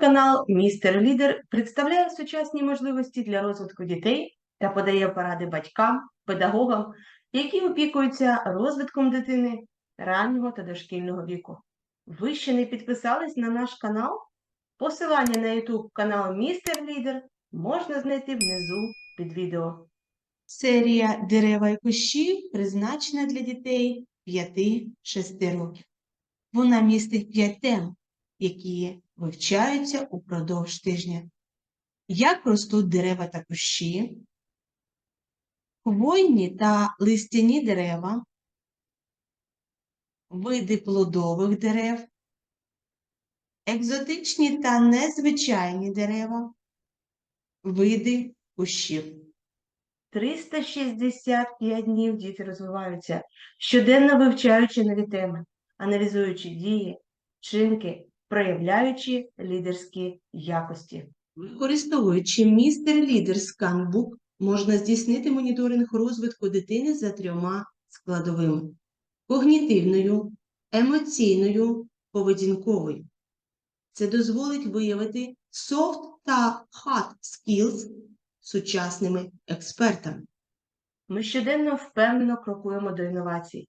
канал Містер Лідер представляє сучасні можливості для розвитку дітей та подає поради батькам, педагогам, які опікуються розвитком дитини раннього та дошкільного віку. Ви ще не підписались на наш канал? Посилання на YouTube канал Містер Лідер можна знайти внизу під відео. Серія Дерева і кущі призначена для дітей 5-6 років. Вона містить 5 тем, які вивчаються упродовж тижня. Як ростуть дерева та кущі, хвойні та листяні дерева, види плодових дерев, екзотичні та незвичайні дерева, види кущів. 365 днів діти розвиваються, щоденно вивчаючи нові теми, аналізуючи дії, вчинки, проявляючи лідерські якості. Використовуючи містер лідер сканбук, можна здійснити моніторинг розвитку дитини за трьома складовими: когнітивною, емоційною, поведінковою. Це дозволить виявити soft та hard skills сучасними експертами. Ми щоденно впевнено крокуємо до інновацій.